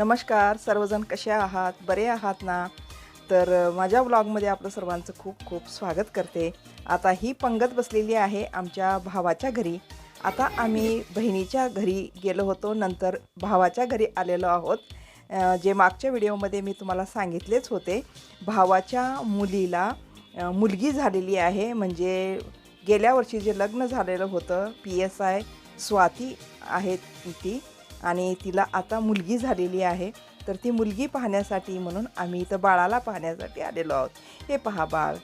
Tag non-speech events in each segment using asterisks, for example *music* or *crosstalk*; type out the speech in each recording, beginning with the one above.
नमस्कार सर्वजण कसे आहात? बरे आहात ना? तर माझ्या ब्लॉगमध्ये आपलं सर्वांचं खूप खूप स्वागत करते. आता ही पंगत बसलेली आहे आमच्या भावाच्या घरी. आता आम्ही बहिणीच्या घरी गेलो होतो. नंतर भावाच्या घरी आलेलो आहोत. जे मागच्या व्हिडिओमध्ये मी तुम्हाला सांगितलेच होते भावाच्या मुलीला मुलगी झालेली आहे. म्हणजे गेल्या वर्षी जे लग्न झालेलं होतं पी एस आय स्वाती आहेत ती. आणि तिला आता मुलगी झालेली आहे. तर ती मुलगी पाहण्यासाठी म्हणून आम्ही इथं बाळाला पाहण्यासाठी आलेलो आहोत. हे पहा बाळ.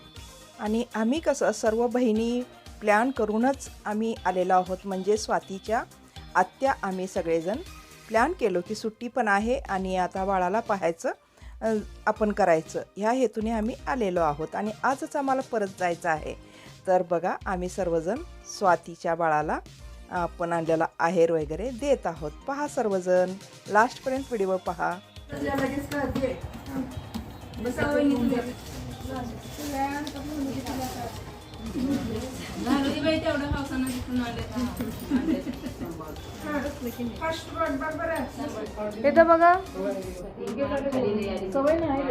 आणि आम्ही कसं सर्व बहिणी प्लॅन करूनच आम्ही आलेलो आहोत. म्हणजे स्वातीच्या आत्या आम्ही सगळेजण प्लॅन केलो की सुट्टी पण आहे आणि आता बाळाला पाहायचं आपण करायचं. ह्या हेतूने आम्ही आलेलो आहोत. आणि आजच आम्हाला परत जायचं आहे. तर बघा आम्ही सर्वजण स्वातीच्या बाळाला आपण आणलेला आहेर वगैरे देत आहोत. पहा सर्वजण. लास्टपर्यंत व्हिडिओ पहा. इथं बघा. सवय नाही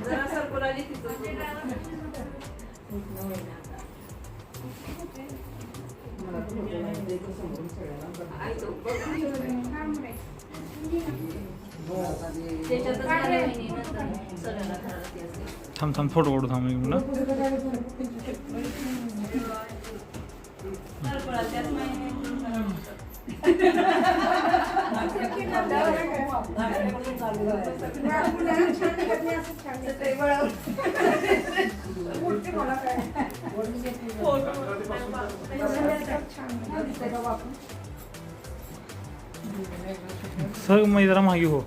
जरा सरकून आली तिथून त्याच्यातच झालं वहिनी, दुसरं सगळ्याला करायचं. थांब थांब फोटो काढू थांब एक मिनिट सर मग जरा मागे हो.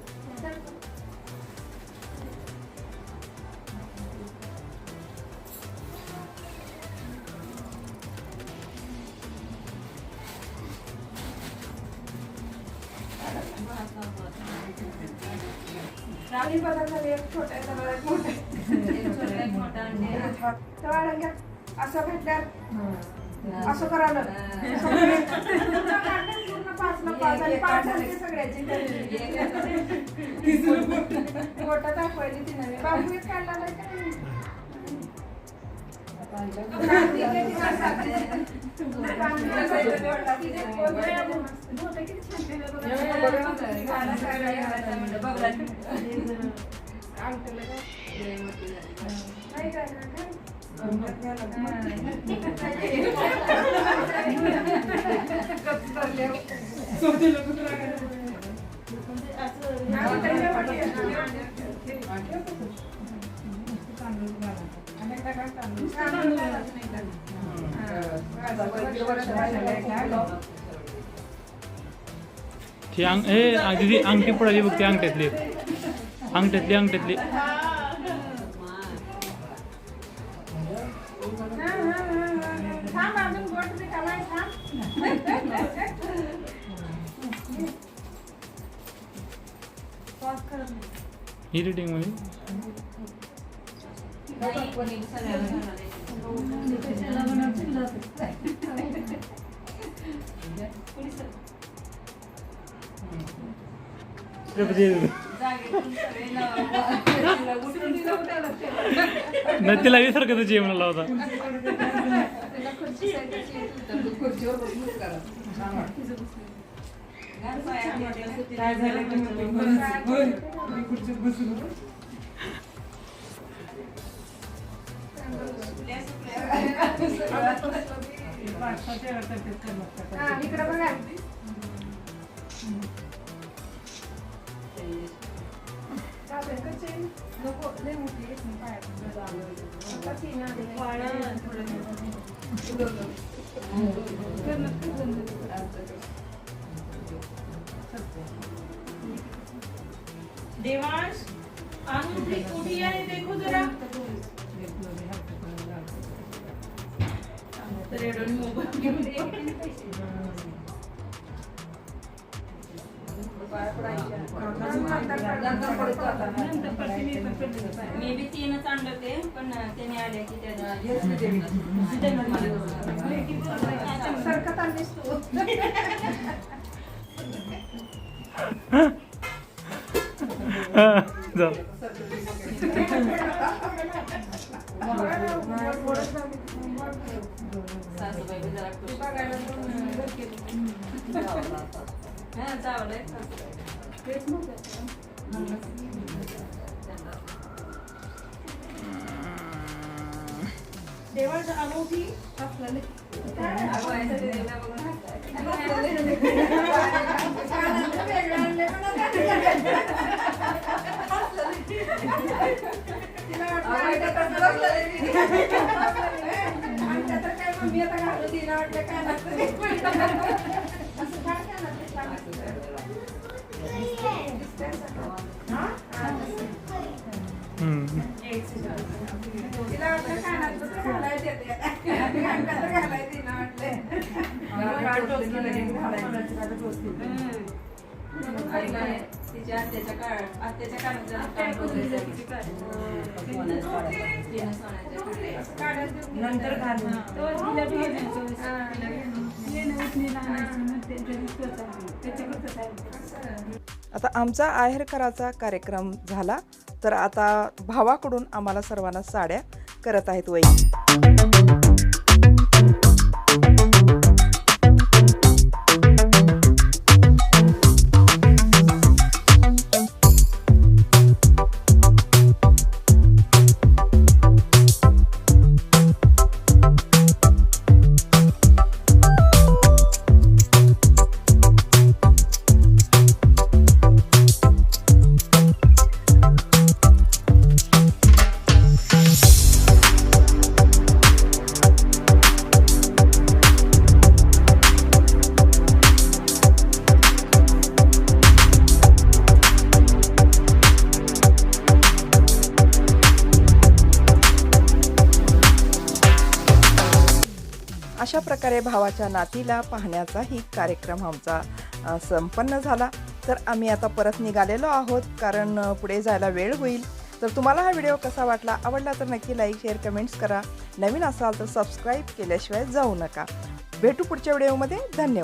एक छोटा, एक मोठा आणि असं भेटल्यावर. असं करायला. पूर्ण पाच आणि पाच झाले. सगळ्याची मोठा दाखवायली ती नवी. बाबू एक काढला नाही असं ती अंग हे दिदी अंगठी पडाली बघ ती अंगठ्यातली. अंगठ्यातली अंगठ्यातली. ही रेटिंगमध्ये नाही तिला विसरकत जेवणाला होता. काय झालं? इकडं बघा. आहे? नको, लय मोठी देवांश अंगूठी देखो जरा तर एवढं मोबाईल घेऊन. मी बी तीनच आणलं ते पण त्याने आले की त्याला *laughs* *laughs* *laughs* सासूबाई बी जरा खुश. हा, चावलंय सासूबाई. देवाचं अनोखी असलेली. अगं, ऐका ते तर काय मम्मी आता घालून तिला वाटलं कानातलं वेगळं. असं काय कानातलं लागलं? हा? हा, तसं. हम्म. तिला वाटलं कानातलं तर घालायचं येते. कानातलं तर घालायचं तिला वाटलं. ऐका, तिच्या आत्याच्या आत्याच्या काळात. नंतर आता आमचा आहेर कराचा कार्यक्रम झाला तर आता भावाकडून आम्हाला सर्वांना साड्या करत आहेत वही. प्रकारे भावाच्या नातीला पाहण्याचाही कार्यक्रम आमचा संपन्न झाला. तर आम्ही आता परत निघालेलो आहोत कारण पुढे जायला वेळ होईल. तर तुम्हाला हा व्हिडिओ कसा वाटला आवडला तर नक्की लाईक शेअर कमेंट्स करा. नवीन असाल तर सबस्क्राईब केल्याशिवाय जाऊ नका. भेटू पुढच्या व्हिडिओमध्ये. धन्यवाद.